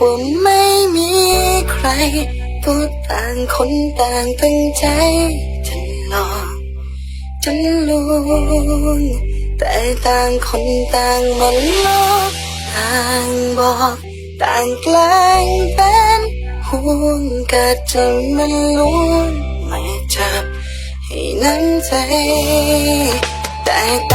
ว่าไม่มีใครพูดต่างคนต่างตั้งใจจะหลอกจนลวงแต่ต่างคนต่างมันลอกต่างบอกต่างแกล้งเป็นห่วงกัดจนมันล้วนไม่จับให้น้ำใจแต่